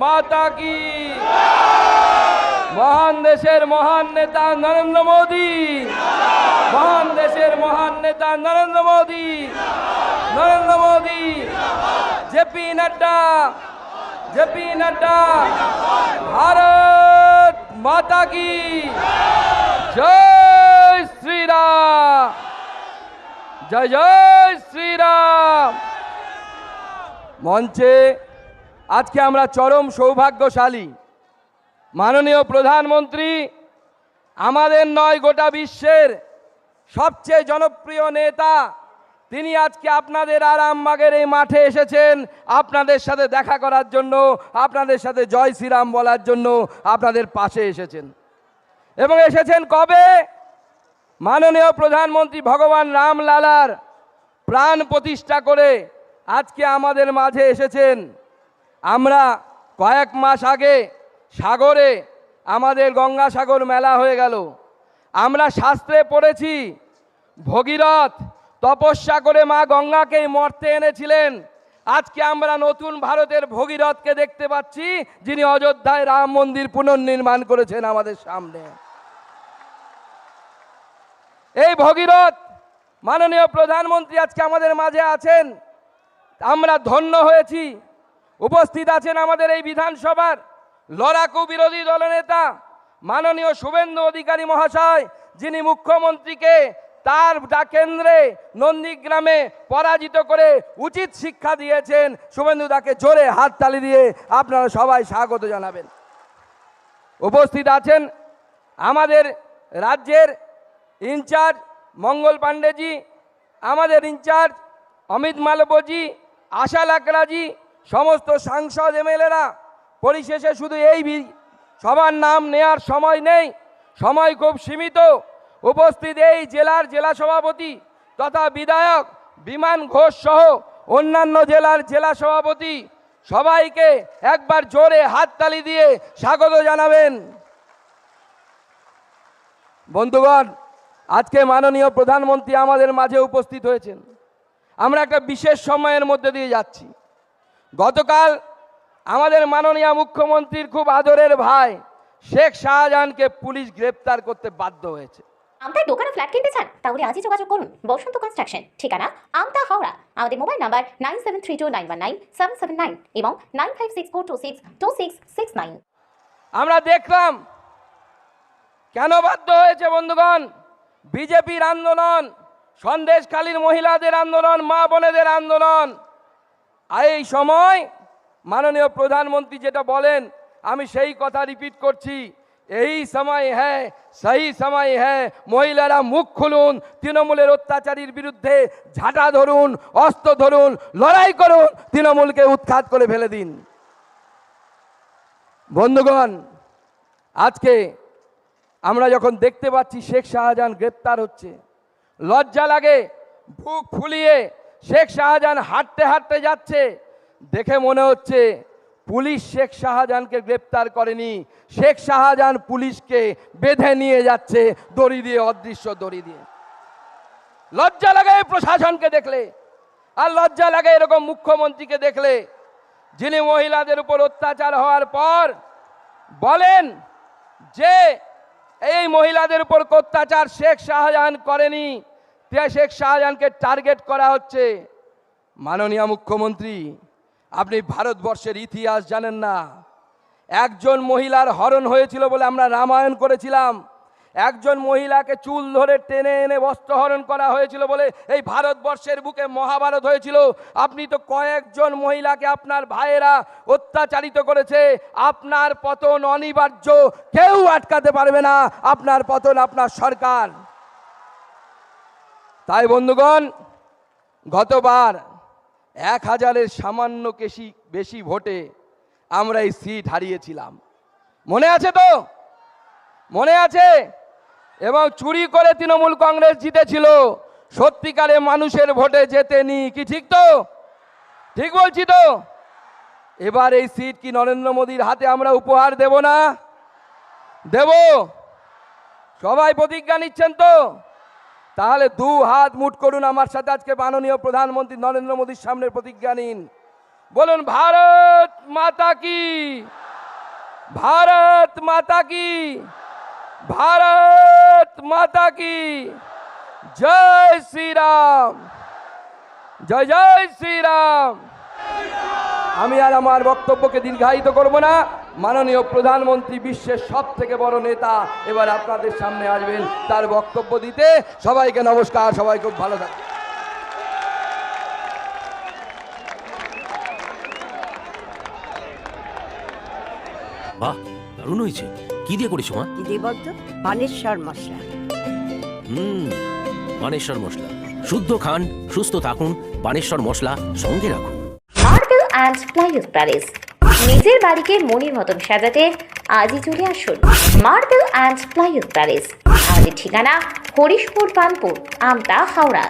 মাতা কি? মহান দেশের মহান নেতা নরেন্দ্র মোদী। মহান দেশের মহান নেতা নরেন্দ্র মোদী। নরেন্দ্র মোদী। জেপি নাড্ডা। জেপি নাড্ডা। ভারত মাতা কি? জয় শ্রীরাম। জয় জয় শ্রীরাম। মঞ্চে আজকে আমরা চরম সৌভাগ্যশালী। মাননীয় প্রধানমন্ত্রী, আমাদের নয়, গোটা বিশ্বের সবচেয়ে জনপ্রিয় নেতা, তিনি আজকে আপনাদের আরামবাগের এই মাঠে এসেছেন। আপনাদের সাথে দেখা করার জন্য, আপনাদের সাথে জয় শ্রীরাম বলার জন্য আপনাদের পাশে এসেছেন। এবং এসেছেন কবে? মাননীয় প্রধানমন্ত্রী ভগবান রামলালার প্রাণ প্রতিষ্ঠা করে আজকে আমাদের মাঝে এসেছেন। আমরা কয়েক মাস আগে সাগরে আমাদের গঙ্গাসাগর মেলা হয়ে গেল। আমরা শাস্ত্রে পড়েছি, ভগীরথ তপস্যা করে মা গঙ্গাকেই মর্তে এনেছিলেন। আজকে আমরা নতুন ভারতের ভগীরথকে দেখতে পাচ্ছি, যিনি অযোধ্যায় রাম মন্দির পুনর্নির্মাণ করেছেন আমাদের সামনে। এই ভগীরথ মাননীয় প্রধানমন্ত্রী আজকে আমাদের মাঝে আছেন। আমরা ধন্য হয়েছি। উপস্থিত আছেন আমাদের এই বিধানসভার লড়াকু বিরোধী দলনেতা মাননীয় শুভেন্দু অধিকারী মহাশয়, যিনি মুখ্যমন্ত্রীকে তার কেন্দ্রে নন্দীগ্রামে পরাজিত করে উচিত শিক্ষা দিয়েছেন। শুভেন্দু দাকে জোরে হাততালি দিয়ে আপনারা সবাই স্বাগত জানাবেন। উপস্থিত আছেন আমাদের রাজ্যের ইনচার্জ মঙ্গল পাণ্ডেজি, আমাদের ইনচার্জ অমিত মালব্যজি, আশা লাকড়াজি সমস্ত সাংসদ এমএলএরা পরিশেষে শুধু এই সবার নাম নেয়ার সময় নেই, সময় খুব সীমিত। উপস্থিত এই জেলার জেলা সভাপতি তথা বিধায়ক বিমান ঘোষ সহ অন্যান্য জেলার জেলা সভাপতি সবাইকে একবার জোরে হাততালি দিয়ে স্বাগত জানাবেন। বন্ধুগণ, আজকে মাননীয় প্রধানমন্ত্রী আমাদের মাঝে উপস্থিত হয়েছেন। আমরা একটা বিশেষ সময়ের মধ্যে দিয়ে যাচ্ছি। গতকাল আমাদের মাননীয় মুখ্যমন্ত্রীর খুব আদরের ভাই শেখ শাহজাহানকে পুলিশ গ্রেপ্তার করতে বাধ্য হয়েছে। আমতায় দোকানে ফ্ল্যাট কিনতে চান? তাহলে আজই যোগাযোগ করুন। বসন্ত কনস্ট্রাকশন। ঠিকানা আমতা হাওড়া। আমাদের mobile number nine seven three two nine one nine seven seven nine এবং nine five six four two six two six six nine. আমরা দেখলাম কেন বাধ্য হয়েছে বন্ধুগণ? বিজেপির আন্দোলন সন্দেশখালীর মহিলাদের আন্দোলন মা বোনেদের আন্দোলন। আর এই সময় মাননীয় প্রধানমন্ত্রী যেটা বলেন, আমি সেই কথা রিপিট করছি, এই সময় হ্যাঁ সেই সময় হ্যাঁ মহিলারা মুখ খুলুন, তৃণমূলের অত্যাচারীর বিরুদ্ধে ঝাঁটা ধরুন, অস্ত্র ধরুন, লড়াই করুন, তৃণমূলকে উৎখাত করে ফেলে দিন। বন্ধুগণ, আজকে আমরা যখন দেখতে পাচ্ছি শেখ শাহজাহান গ্রেপ্তার হচ্ছে, লজ্জা লাগে বুক ফুলিয়ে শেখ শাহজাহান হাঁটতে হাঁটতে যাচ্ছে। দেখে মনে হচ্ছে পুলিশ শেখ শাহজাহানকে গ্রেপ্তার করেনি। শেখ শাহজাহান পুলিশকে বেঁধে নিয়ে যাচ্ছে দড়ি দিয়ে, অদৃশ্য দড়ি দিয়ে। লজ্জা লাগে প্রশাসনকে দেখলে। আর লজ্জা লাগে এরকম মুখ্যমন্ত্রীকে দেখলে। যিনি মহিলাদের উপর অত্যাচার হওয়ার পর বলেন যে, এই মহিলাদের উপর অত্যাচার শেখ শাহজাহান করেনি। তাই শেখ শাহজাহানকে টার্গেট করা হচ্ছে। মাননীয় মুখ্যমন্ত্রী, আপনি ভারতবর্ষের ইতিহাস জানেন না। একজন মহিলার হরণ হয়েছিল বলে আমরা রামায়ণ করেছিলাম। একজন মহিলাকে চুল ধরে টেনে এনে বস্ত্রহরণ করা হয়েছিল বলে এই ভারতবর্ষের বুকে মহাভারত হয়েছিল। আপনি তো কয়েকজন মহিলাকে আপনার ভাইয়েরা অত্যাচারিত করেছে। আপনার পতন অনিবার্য। কেউ আটকাতে পারবে না। আপনার পতন আপনার সরকার। তাই বন্ধুগণ, গতবার এক হাজারের সামান্য কেশি বেশি ভোটে আমরা এই সিট হারিয়েছিলাম। মনে আছে তো? মনে আছে? এবং চুরি করে তৃণমূল কংগ্রেস জিতেছিল, সত্যিকারে মানুষের ভোটে জেতেনি, কি ঠিক তো? ঠিক বলছি তো? এবার এই সিট কি নরেন্দ্র মোদীর হাতে আমরা উপহার দেব না? দেব? সবাই প্রতিজ্ঞা নিচ্ছেন তো? তাহলে দু হাত মুট করুন আমার সাথে আজকে মাননীয় প্রধানমন্ত্রী নরেন্দ্র মোদীর সামনে প্রতিজ্ঞা নিন। বলুন, ভারত মাতা কি? ভারত মাতা কি? ভারত মাতা কি? জয় শ্রীরাম। জয় জয় শ্রীরাম। আমি আর আমার বক্তব্যকে দীর্ঘায়িত করব না। মাননীয় প্রধানমন্ত্রী বিশ্বের সব থেকে বড় নেতা এবার আপনাদের সামনে আসবেন তার বক্তব্য দিতে। সবাইকে নমস্কার সবাই খুব ভালো থাকবে বাহ দারুণ হয়েছে। কি দিয়ে করেছ মা? দেবদ্দ বানেশ্বর মশলা। হুম বানেশ্বর মশলা। শুদ্ধ খান সুস্থ থাকুন বানেশ্বর মশলা সঙ্গে রাখুন। মার্বেল অ্যান্ড প্লাইউড প্যালেস নিজের বাড়িকে মনের মতন সাজাতে আজই চলে আসুন মার্বেল অ্যান্ড প্লাইউড প্যালেস আমাদের ঠিকানা Harishpur Panpur Amta, Howrah.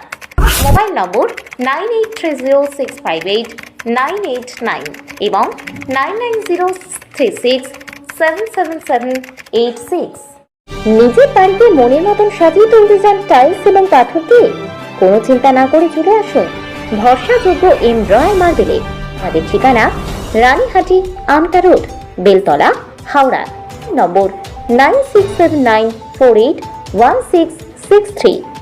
Mobile number nine eight three zero six five eight nine eight nine এবং nine nine zero three six seven seven seven eight six নিজের বাড়িতে মনের মতন সাজিয়ে তুলতে চান টাইলস এবং পাথর দিয়ে? কোনো চিন্তা না করে চলে আসুন। ভরসাযোগ্য এম মার্বেলে আমাদের ঠিকানা Ranihati, Amta road, Beltala, Howrah. Number nine six seven nine four eight one six six three